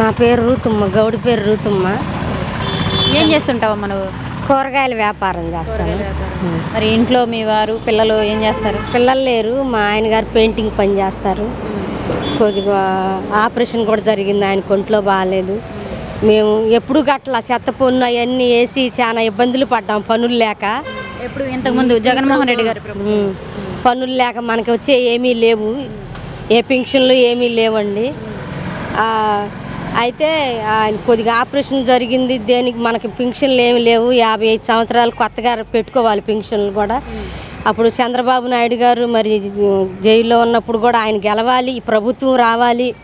నా పేరు రూతుమ్మ గౌడి పేరు రూతుమ్మ. ఏం చేస్తుంటావమ్మా నువ్వు? కూరగాయల వ్యాపారం చేస్తాను. మరి ఇంట్లో మీ వారు పిల్లలు ఏం చేస్తారు? పిల్లలు లేరు మా ఆయన గారు పెయింటింగ్ పని చేస్తారు. కొద్దిగా ఆపరేషన్ కూడా జరిగింది ఆయన కొంట్లో బాగాలేదు. మేము ఎప్పుడు గట్ల చెత్త పొన్ను అవన్నీ వేసి చాలా ఇబ్బందులు పడ్డాం పనులు లేక. ఎప్పుడు? ఇంతకుముందు జగన్మోహన్ రెడ్డి గారు. పనులు లేక మనకి వచ్చే ఏమీ లేవు. ఏ పింఛన్లు ఏమీ లేవండి. అయితే ఆయన కొద్దిగా ఆపరేషన్ జరిగింది. దేనికి మనకి పింఛన్లు ఏమి లేవు. యాభై ఐదు సంవత్సరాలు కొత్తగా పెట్టుకోవాలి పింఛన్లు కూడా. అప్పుడు చంద్రబాబు నాయుడు గారు మరి జైల్లో ఉన్నప్పుడు కూడా ఆయన గెలవాలి ఈ ప్రభుత్వం రావాలి.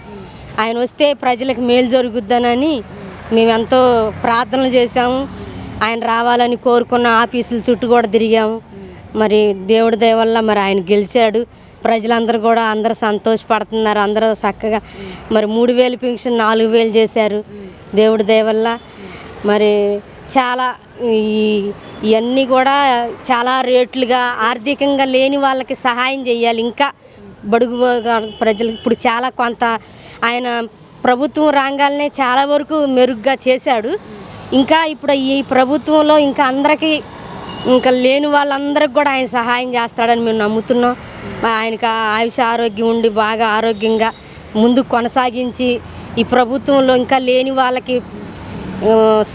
ఆయన వస్తే ప్రజలకు మేలు జరుగుద్దనని మేము ఎంతో ప్రార్థనలు చేశాము. ఆయన రావాలని కోరుకున్న ఆఫీసుల చుట్టూ కూడా తిరిగాము. మరి దేవుడి దయ వల్ల మరి ఆయన గెలిచాడు. ప్రజలందరూ కూడా అందరూ సంతోషపడుతున్నారు. అందరూ చక్కగా మరి మూడు వేలు పెన్షన్ నాలుగు వేలు చేశారు. దేవుడి దయవల్ల మరి చాలా ఈ ఇవన్నీ కూడా చాలా రేట్లుగా ఆర్థికంగా లేని వాళ్ళకి సహాయం చేయాలి. ఇంకా బడుగు ప్రజలు ప్రజలకు ఇప్పుడు చాలా కొంత ఆయన ప్రభుత్వం రాగానే చాలా వరకు మెరుగ్గా చేశాడు. ఇంకా ఇప్పుడు ఈ ప్రభుత్వంలో ఇంకా అందరికీ ఇంకా లేని వాళ్ళందరికి కూడా ఆయన సహాయం చేస్తాడని మేము నమ్ముతున్నాం. ఆయనకి ఆయుష ఆరోగ్యం ఉండి బాగా ఆరోగ్యంగా ముందు కొనసాగించి ఈ ప్రభుత్వంలో ఇంకా లేని వాళ్ళకి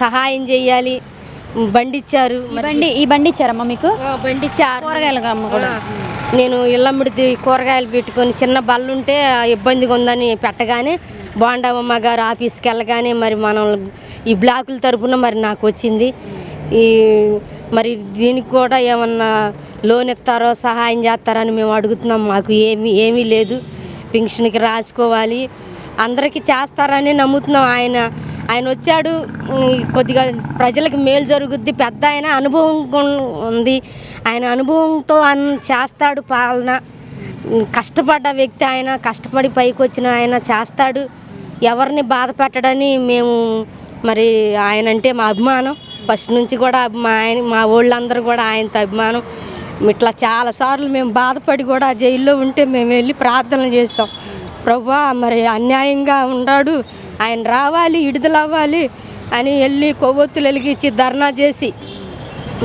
సహాయం చేయాలి. బండి ఇచ్చారు. ఈ బండి ఈ బండి ఇచ్చారమ్మా మీకు? బండి ఇచ్చారు. కూరగాయలు అమ్మ కూడా నేను ఇళ్ళమ్మిడి కూరగాయలు పెట్టుకొని చిన్న బళ్ళు ఉంటే ఇబ్బందిగా ఉందని పెట్టగానే బాండవమ్మ గారు ఆఫీస్కి వెళ్ళగానే మరి మనం ఈ బ్లాకుల తరపున మరి నాకు వచ్చింది. ఈ మరి దీనికి కూడా ఏమన్నా లోన్ ఇస్తారో సహాయం చేస్తారని మేము అడుగుతున్నాం. మాకు ఏమీ ఏమీ లేదు. పెన్షన్కి రాసుకోవాలి. అందరికీ చేస్తారని నమ్ముతున్నాం. ఆయన ఆయన వచ్చాడు. కొద్దిగా ప్రజలకు మేలు జరుగుద్ది. పెద్ద ఆయన అనుభవం ఉంది. ఆయన అనుభవంతో అన్ చేస్తాడు పాలన. కష్టపడ్డ వ్యక్తి ఆయన కష్టపడి పైకి వచ్చిన ఆయన చేస్తాడు. ఎవరిని బాధ పెట్టడని మేము మరి ఆయన అంటే మా అభిమానం. ఫస్ట్ నుంచి కూడా మా ఆయన మా వాళ్ళందరూ కూడా ఆయనతో అభిమానం. ఇట్లా చాలాసార్లు మేము బాధపడి కూడా జైల్లో ఉంటే మేము వెళ్ళి ప్రార్థనలు చేస్తాం. ప్రభా మరి అన్యాయంగా ఉన్నాడు. ఆయన రావాలి విడుదల అవ్వాలి అని వెళ్ళి కొవ్వొత్తులు వెలిగించి ధర్నా చేసి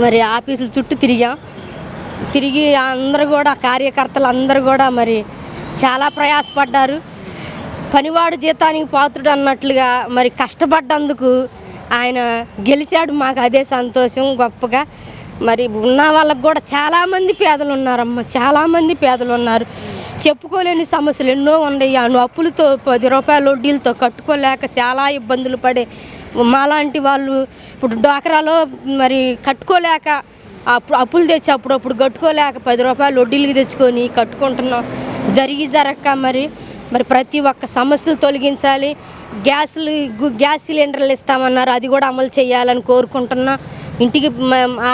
మరి ఆఫీసుల చుట్టూ తిరిగాం. తిరిగి అందరూ కూడా కార్యకర్తలు అందరూ కూడా మరి చాలా ప్రయాసపడ్డారు. పనివాడు జీతానికి పాత్రుడు అన్నట్లుగా మరి కష్టపడ్డందుకు ఆయన గెలిచాడు మాకు అదే సంతోషం గొప్పగా. మరి ఉన్న వాళ్ళకు కూడా చాలామంది పేదలు ఉన్నారమ్మ చాలామంది పేదలు ఉన్నారు. చెప్పుకోలేని సమస్యలు ఎన్నో ఉన్నాయి. ఆ అప్పులతో పది రూపాయల వడ్డీలతో కట్టుకోలేక చాలా ఇబ్బందులు పడే మాలాంటి వాళ్ళు ఇప్పుడు డ్వాక్రాలో మరి కట్టుకోలేక అప్పుడు అప్పులు తెచ్చి అప్పుడప్పుడు కట్టుకోలేక పది రూపాయలు వడ్డీలకి తెచ్చుకొని కట్టుకుంటున్నాం. జరిగి జరక్క మరి. మరి ప్రతి ఒక్క సమస్యలు తొలగించాలి. గ్యాసులు గ్యాస్ సిలిండర్లు ఇస్తామన్నారు. అది కూడా అమలు చేయాలని కోరుకుంటున్నా. ఇంటికి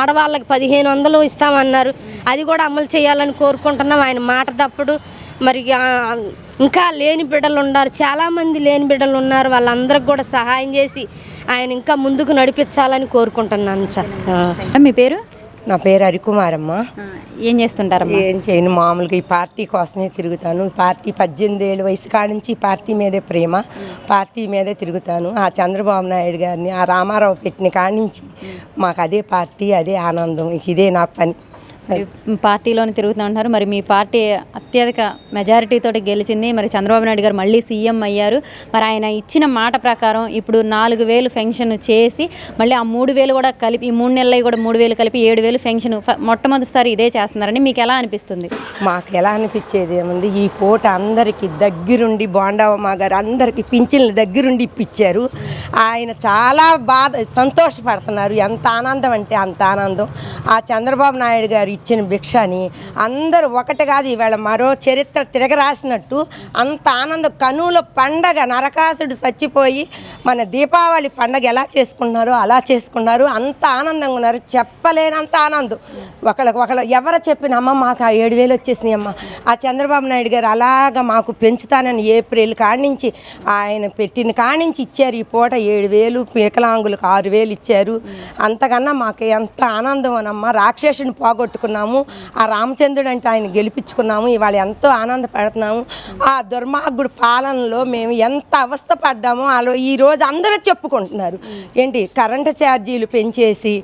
ఆడవాళ్ళకి పదిహేను వందలు ఇస్తామన్నారు. అది కూడా అమలు చేయాలని కోరుకుంటున్నాం. ఆయన మాట తప్పుడు. మరి ఇంకా లేని బిడ్డలు ఉన్నారు. చాలామంది లేని బిడ్డలు ఉన్నారు. వాళ్ళందరికి కూడా సహాయం చేసి ఆయన ఇంకా ముందుకు నడిపించాలని కోరుకుంటున్నాను సార్. మీ పేరు? నా పేరు హరికుమారమ్మ. ఏం చేస్తుంటారమ్మా? ఏం చేయను మామూలుగా ఈ పార్టీ కోసమే తిరుగుతాను. ఈ పార్టీ పద్దెనిమిది ఏళ్ళ వయసు కాడి నుంచి ఈ పార్టీ మీదే ప్రేమ పార్టీ మీదే తిరుగుతాను. ఆ చంద్రబాబు నాయుడు గారిని ఆ రామారావు పెట్టిన కాడి నుంచి మాకు అదే పార్టీ అదే ఆనందం. ఇదే నాకు పని. పార్టీలోనే తిరుగుతూ మరి మీ పార్టీ అత్యధిక మెజారిటీతో గెలిచింది. మరి చంద్రబాబు నాయుడు గారు మళ్ళీ సీఎం అయ్యారు. మరి ఆయన ఇచ్చిన మాట ప్రకారం ఇప్పుడు నాలుగు వేలు ఫెన్షన్ చేసి మళ్ళీ ఆ మూడు వేలు కూడా కలిపి ఈ మూడు నెలలు కూడా మూడు వేలు కలిపి ఏడు వేలు ఫెన్షన్ మొట్టమొదటిసారి ఇదే చేస్తున్నారని మీకు ఎలా అనిపిస్తుంది? మాకు ఎలా అనిపించేది ఏముంది? ఈ పూట అందరికీ దగ్గరుండి బోండావమ్మ గారు అందరికీ పింఛన్లు దగ్గరుండి ఇప్పించారు ఆయన చాలా బాధ సంతోషపడుతున్నారు. ఎంత ఆనందం అంటే అంత ఆనందం. ఆ చంద్రబాబు నాయుడు గారు ఇచ్చిన భిక్షని అందరూ ఒకటి కాదు ఈవేళ మరో చరిత్ర తిరగరాసినట్టు అంత ఆనందం కనుల పండగ నరకాసుడు చచ్చిపోయి మన దీపావళి పండగ ఎలా చేసుకున్నారో అలా చేసుకున్నారు. అంత ఆనందంగా ఉన్నారు. చెప్పలేనంత ఆనందం. ఒకళ్ళకి ఒకళ్ళు ఎవరు చెప్పిన అమ్మ మాకు ఆ ఏడు వేలు వచ్చేసినాయి అమ్మ. ఆ చంద్రబాబు నాయుడు గారు అలాగా మాకు పెంచుతానని ఏప్రిల్ కానించి ఆయన పెట్టిన కానించి ఇచ్చారు. ఈ పూట ఏడు వేలు వికలాంగులకు ఆరు వేలు ఇచ్చారు. అంతకన్నా మాకు ఎంత ఆనందం అనమ్మ రాక్షసుని పోగొట్టుకు పెట్టుకున్నాము ఆ రామచంద్రుడు అంటే ఆయన గెలిపించుకున్నాము. ఇవాళ ఎంతో ఆనందపడుతున్నాము ఆ దుర్మార్గుడు పాలనలో మేము ఎంత అవస్థ పడ్డామో అలా ఈ రోజు అందరూ చెప్పుకుంటున్నారు. ఏంటి కరెంటు ఛార్జీలు పెంచేసి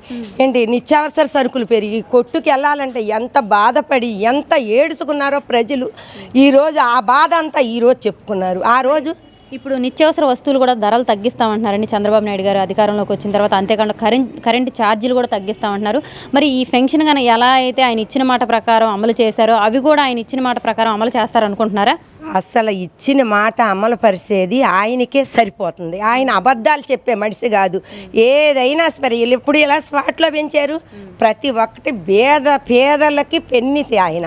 ఏంటి నిత్యావసర సరుకులు పెరిగి కొట్టుకు వెళ్ళాలంటే ఎంత బాధపడి ఎంత ఏడుచుకున్నారో ప్రజలు. ఈరోజు ఆ బాధ అంతా ఈరోజు చెప్పుకున్నారు. ఆ రోజు ఇప్పుడు నిత్యావసర వస్తువులు కూడా ధరలు తగ్గిస్తామంటున్నారండి చంద్రబాబు నాయుడు గారు అధికారంలోకి వచ్చిన తర్వాత. అంతేకాకుండా కరెంట్ కరెంట్ ఛార్జీలు కూడా తగ్గిస్తామంటున్నారు. మరి ఈ ఫెన్షన్ కానీ ఎలా అయితే ఆయన ఇచ్చిన మాట ప్రకారం అమలు చేశారో అవి కూడా ఆయన ఇచ్చిన మాట ప్రకారం అమలు చేస్తారనుకుంటున్నారా? అసలు ఇచ్చిన మాట అమలు పరిచేది ఆయనకే సరిపోతుంది. ఆయన అబద్ధాలు చెప్పే మనిషి కాదు. ఏదైనా సరే వీళ్ళు ఎప్పుడు ఇలా స్పాట్లో పెంచారు. ప్రతి ఒక్కటి పేద పేదలకి పెన్నితి ఆయన.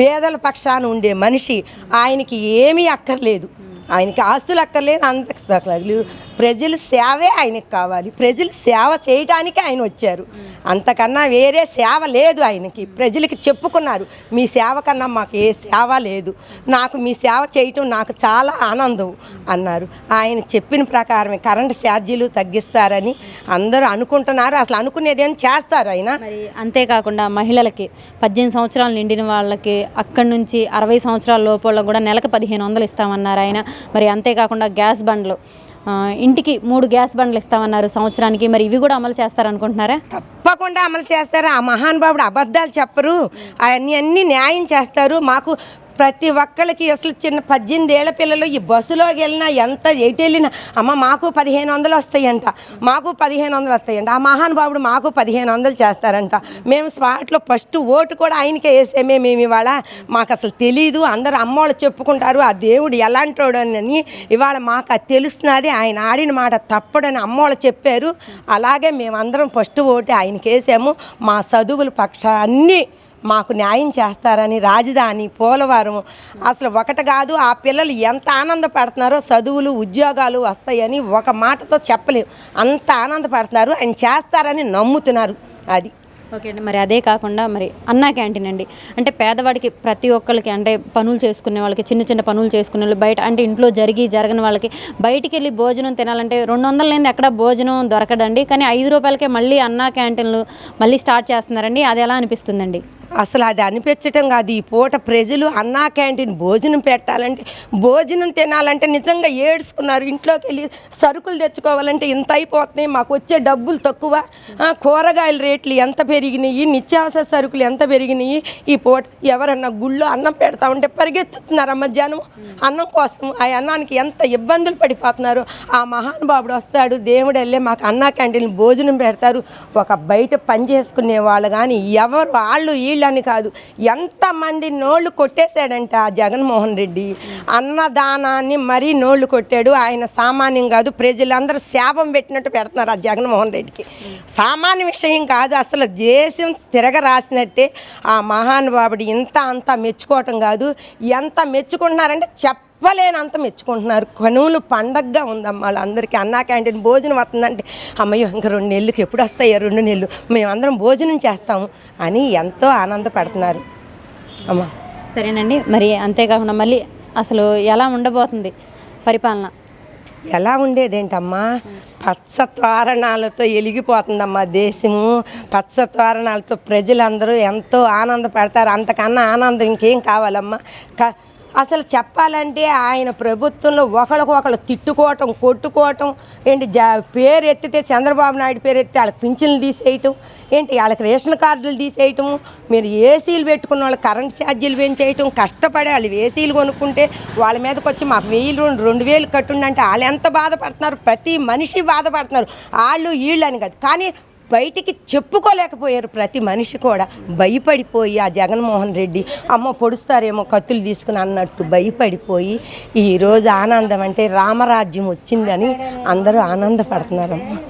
పేదల పక్షాన ఉండే మనిషి ఆయనకి ఏమీ అక్కర్లేదు. ఆయనకి ఆస్తులు అక్కర్లేదు అందరికి అక్కర్లేదు. ప్రజల సేవే ఆయనకి కావాలి. ప్రజలు సేవ చేయటానికి ఆయన వచ్చారు. అంతకన్నా వేరే సేవ లేదు ఆయనకి. ప్రజలకి చెప్పుకున్నారు మీ సేవ కన్నా మాకు ఏ సేవ లేదు. నాకు మీ సేవ చేయటం నాకు చాలా ఆనందం అన్నారు. ఆయన చెప్పిన ప్రకారమే కరెంటు ఛార్జీలు తగ్గిస్తారని అందరూ అనుకుంటున్నారు. అసలు అనుకునేది ఏం చేస్తారు ఆయన? అంతేకాకుండా మహిళలకి పద్దెనిమిది సంవత్సరాలు నిండిన వాళ్ళకి అక్కడి నుంచి అరవై సంవత్సరాల లోపల కూడా నెలకు పదిహేను వందలు ఇస్తామన్నారు ఆయన. మరి అంతేకాకుండా గ్యాస్ బండ్లు. ఇంటికి మూడు గ్యాస్ బండ్లు ఇస్తామన్నారు సంవత్సరానికి. మరి ఇవి కూడా అమలు చేస్తారనుకుంటున్నారా? తప్పకుండా అమలు చేస్తారు. ఆ మహానుభావుడు అబద్ధాలు చెప్పరు. అవన్నీ అన్నీ న్యాయం చేస్తారు. మాకు ప్రతి ఒక్కళ్ళకి అసలు చిన్న పద్దెనిమిది ఏళ్ళ పిల్లలు ఈ బస్సులోకి వెళ్ళినా ఎంత ఎటు వెళ్ళినా అమ్మ మాకు పదిహేను వందలు వస్తాయంట మాకు పదిహేను వందలు వస్తాయంట ఆ మహానుభావుడు మాకు పదిహేను వందలు చేస్తారంట. మేము స్పాట్లో ఫస్ట్ ఓటు కూడా ఆయనకే వేసామే మేము ఇవాళ. మాకు అసలు తెలీదు అందరూ అమ్మోళ్ళు చెప్పుకుంటారు ఆ దేవుడు ఎలాంటోడు అని ఇవాళ మాకు అది తెలుస్తున్నది ఆయన ఆడిన మాట తప్పడని అమ్మోళ్ళు చెప్పారు. అలాగే మేమందరం ఫస్ట్ ఓటు ఆయనకి వేసాము. మా చదువుల పక్ష అన్నీ మాకు న్యాయం చేస్తారని రాజధాని పోలవరం అసలు ఒకటి కాదు. ఆ పిల్లలు ఎంత ఆనందపడుతున్నారో చదువులు ఉద్యోగాలు వస్తాయని ఒక మాటతో చెప్పలేము అంత ఆనందపడుతున్నారు. ఆయన చేస్తారని నమ్ముతున్నారు. అది. ఓకే అండి. మరి అదే కాకుండా మరి అన్నా క్యాంటీన్ అండి. అంటే పేదవాడికి ప్రతి ఒక్కరికి అంటే పనులు చేసుకునే వాళ్ళకి చిన్న చిన్న పనులు చేసుకునే వాళ్ళు బయట అంటే ఇంట్లో జరిగి జరగని వాళ్ళకి బయటికి వెళ్ళి భోజనం తినాలంటే రెండు వందల లేని ఎక్కడ భోజనం దొరకదండి. కానీ ఐదు రూపాయలకే మళ్ళీ అన్నా క్యాంటీన్లు మళ్ళీ స్టార్ట్ చేస్తున్నారండి. అది ఎలా అనిపిస్తుందండి? అసలు అది అనిపించటం కాదు. ఈ పూట ప్రజలు అన్నా క్యాంటీన్ భోజనం పెట్టాలంటే భోజనం తినాలంటే నిజంగా ఏడ్చుకున్నారు. ఇంట్లోకి వెళ్ళి సరుకులు తెచ్చుకోవాలంటే ఇంత అయిపోతున్నాయి. మాకు వచ్చే డబ్బులు తక్కువ. కూరగాయల రేట్లు ఎంత పెరిగినాయి? నిత్యావసర సరుకులు ఎంత పెరిగినాయి? ఈ పూట ఎవరన్నా గుళ్ళో అన్నం పెడతా ఉంటే పరిగెత్తుతున్నారు మధ్యాహ్నం అన్నం కోసం ఆ అన్నానికి ఎంత ఇబ్బందులు పడిపోతున్నారు? ఆ మహానుభావుడు వస్తాడు. దేవుడు వెళ్ళే మాకు అన్నా క్యాంటీన్ భోజనం పెడతారు. ఒక బయట పని చేసుకునే వాళ్ళు కానీ ఎవరు? వాళ్ళు వీళ్ళని కాదు. ఎంతమంది నోళ్ళు కొట్టేశాడంట ఆ జగన్మోహన్ రెడ్డి. అన్నదానాన్ని మరీ నోళ్ళు కొట్టాడు. ఆయన సామాన్యం కాదు. ప్రజలందరూ శాపం పెట్టినట్టు పెడుతున్నారు ఆ జగన్మోహన్ రెడ్డికి. సామాన్య విషయం కాదు. అసలు దేశం తిరగ రాసినట్టే ఆ మహానుభావుడు ఇంత అంత మెచ్చుకోవటం కాదు. ఎంత మెచ్చుకుంటున్నారంటే చెప్ప చెప్పలేనంత మెచ్చుకుంటున్నారు. కనువులు పండగగా ఉందమ్మా వాళ్ళందరికీ. అన్నా క్యాంటీన్ భోజనం వస్తుందంటే అమ్మయ్యో ఇంకా రెండు నెలలకి ఎప్పుడు వస్తాయో రెండు నెలలు. మేమందరం భోజనం చేస్తాము అని ఎంతో ఆనందపడుతున్నారు. అమ్మ. సరేనండి. మరి అంతేకాకుండా మళ్ళీ అసలు ఎలా ఉండబోతుంది పరిపాలన? ఎలా ఉండేదేంటమ్మా? పచ్చ తోరణాలతో వెలిగిపోతుందమ్మా దేశము. పచ్చ తోరణాలతో ప్రజలందరూ ఎంతో ఆనందపడతారు. అంతకన్నా ఆనందం ఇంకేం కావాలమ్మా? క అసలు చెప్పాలంటే ఆయన ప్రభుత్వంలో ఒకరికొకరు తిట్టుకోవటం కొట్టుకోవటం ఏంటి జా పేరు ఎత్తితే చంద్రబాబు నాయుడు పేరు ఎత్తితే వాళ్ళకి పింఛన్లు తీసేయటం ఏంటి వాళ్ళకి రేషన్ కార్డులు తీసేయటం మీరు ఏసీలు పెట్టుకున్న వాళ్ళు కరెంట్ ఛార్జీలు పెంచేయటం కష్టపడే వాళ్ళు ఏసీలు కొనుక్కుంటే వాళ్ళ మీదకి వచ్చి మాకు వెయ్యి రెండు రెండు వేలు కట్టుండంటే వాళ్ళు ఎంత బాధపడుతున్నారు? ప్రతి మనిషి బాధపడుతున్నారు. వాళ్ళు వీళ్ళు అని కాదు. కానీ బయటికి చెప్పుకోలేకపోయారు ప్రతి మనిషి కూడా. భయపడిపోయి ఆ జగన్మోహన్ రెడ్డి అమ్మ పొడుస్తారేమో కత్తులు తీసుకుని అన్నట్టు భయపడిపోయి ఈరోజు ఆనందం అంటే రామరాజ్యం వచ్చిందని అందరూ ఆనందపడుతున్నారమ్మ.